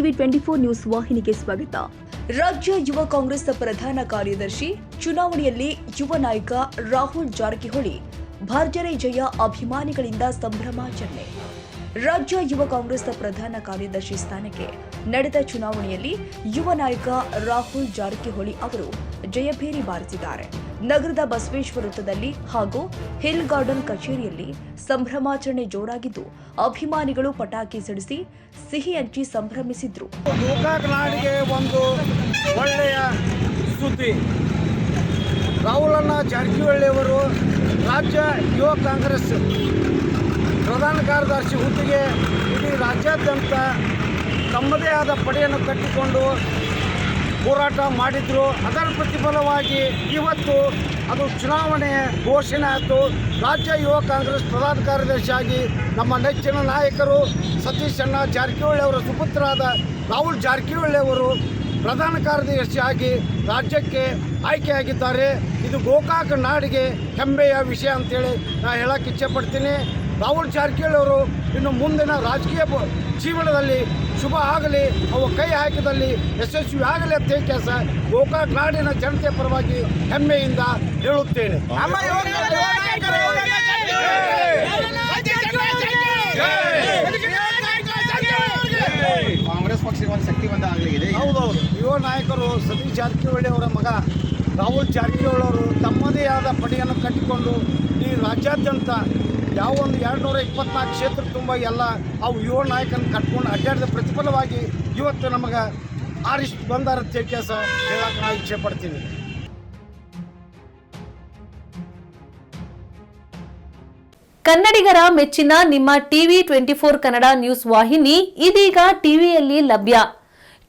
TV twenty four news ವಾಹಿನಿಗೆ ಸ್ವಾಗತ. ರಾಜ್ಯ ಯುವ ಕಾಂಗ್ರೆಸ್ ಪ್ರಧಾನ ಕಾರ್ಯದರ್ಶಿ, ಚುನಾವಣೆಯಲ್ಲಿ ಯುವ ನಾಯಕ ರಾಹುಲ್ ಜಾರಕಿಹೊಳಿ, ಭರ್ಜರಿ ಜಯ ಅಭಿಮಾನಿಗಳಿಂದ ಸಂಭ್ರಮಾಚರಣೆ. ರಾಜ್ಯ ಯುವ ಕಾಂಗ್ರೆಸ್ ಪ್ರಧಾನ ಕಾರ್ಯದರ್ಶಿ ಸ್ಥಾನಕ್ಕೆ ನಡೆದ ಚುನಾವಣೆಯಲ್ಲಿ ಯುವ ನಾಯಕ ರಾಹುಲ್ ಜಾರಕಿಹೊಳಿ ಅವರು ಜಯಭೇರಿ ಬಾರಿಸಿದ್ದಾರೆ. ನಗರದ ಬಸವೇಶ್ವರ ವೃತ್ತದಲ್ಲಿ ಹಾಗೂ ಹಿಲ್ ಗಾರ್ಡನ್ ಕಚೇರಿಯಲ್ಲಿ ಸಂಭ್ರಮಾಚರಣೆ ಜೋರಾಗಿದ್ದು, ಅಭಿಮಾನಿಗಳು ಪಟಾಕಿ ಸಿಡಿಸಿ ಸಿಹಿ ಹಂಚಿ ಸಂಭ್ರಮಿಸಿದ್ರು. ಒಂದು ಒಳ್ಳೆಯ ಸುದ್ದಿ. ರಾಹುಲಣ್ಣ ಜಾರಕಿಹೊಳಿಯವರು ರಾಜ್ಯ ಯುವ ಕಾಂಗ್ರೆಸ್ ಪ್ರಧಾನ ಕಾರ್ಯದರ್ಶಿ ಹುದ್ದೆಗೆ ಇಡೀ ರಾಜ್ಯಾದ್ಯಂತ ತಮ್ಮದೇ ಆದ ಪಡೆಯನ್ನು ಕಟ್ಟಿಕೊಂಡು ಹೋರಾಟ ಮಾಡಿದ್ರು. ಅದರ ಪ್ರತಿಫಲವಾಗಿ ಇವತ್ತು ಅದು ಚುನಾವಣೆ ಘೋಷಣೆ ಆಯಿತು. ರಾಜ್ಯ ಯುವ ಕಾಂಗ್ರೆಸ್ ಪ್ರಧಾನ ಕಾರ್ಯದರ್ಶಿಯಾಗಿ ನಮ್ಮ ನೆಚ್ಚಿನ ನಾಯಕರು ಸತೀಶ್ ಅಣ್ಣ ಜಾರಕಿಹೊಳಿ ಅವರ ಸುಪುತ್ರರಾದ ರಾಹುಲ್ ಜಾರಕಿಹೊಳಿ ಅವರು ಪ್ರಧಾನ ಕಾರ್ಯದರ್ಶಿಯಾಗಿ ರಾಜ್ಯಕ್ಕೆ ಆಯ್ಕೆಯಾಗಿದ್ದಾರೆ. ಇದು ಗೋಕಾಕ ನಾಡಿಗೆ ಹೆಮ್ಮೆಯ ವಿಷಯ ಅಂತೇಳಿ ನಾನು ಹೇಳಕ್ಕೆ ಇಚ್ಛೆಪಡ್ತೀನಿ ರಾಹುಲ್ ಜಾರಕಿಹೊಳಿ ಅವರು ಇನ್ನು ಮುಂದಿನ ರಾಜಕೀಯ ಜೀವನದಲ್ಲಿ ಶುಭ ಆಗಲಿ ಅವು ಕೈ ಹಾಕಿದಲ್ಲಿ ಯಶಸ್ವಿ ಆಗಲಿ ಅಂತ ಹೇಳಿ ಕೆಲಸ ಗೋಕಾಕ್ ನಾಡಿನ ಜನತೆ ಪರವಾಗಿ ಹೆಮ್ಮೆಯಿಂದ ಹೇಳುತ್ತೇನೆ ಕಾಂಗ್ರೆಸ್ ಪಕ್ಷಕ್ಕೆ ಒಂದು ಶಕ್ತಿ ಬಂದ ಆಗಲಿದೆ ಹೌದೌದು ಯುವ ನಾಯಕರು ಸತೀಶ್ ಜಾರಕಿಹೊಳಿ ಅವರ ಮಗ ರಾಹುಲ್ ಜಾರಕಿಹೊಳಿ ಅವರು ತಮ್ಮದೇ ಆದ ಪಡೆಯನ್ನು ಕಟ್ಟಿಕೊಂಡು ಈ ರಾಜ್ಯಾದ್ಯಂತ ಯಾವ ಒಂದು ಎರಡು ನೂರ ಇಪ್ಪತ್ನಾಲ್ಕು ಕ್ಷೇತ್ರ ತುಂಬ ಎಲ್ಲ ಅವು ಯುವ ನಾಯಕನ ಕಟ್ಕೊಂಡು ಅಡ್ಡಾಡಿದ ಪ್ರತಿಫಲವಾಗಿ ಇವತ್ತು ನಮಗೆ ಆರಿಷ್ಟು ಬಂದಾರ ಕೆಲಸ ಹೇಳಕ್ಕೆ ನಾವು ಇಚ್ಛೆ ಪಡ್ತೀನಿ. ಕನ್ನಡಿಗರ ಮೆಚ್ಚಿನ ನಿಮ್ಮ TV twenty four Kannada news ವಾಹಿನಿ ಇದೀಗ ಟಿವಿಯಲ್ಲಿ ಲಭ್ಯ.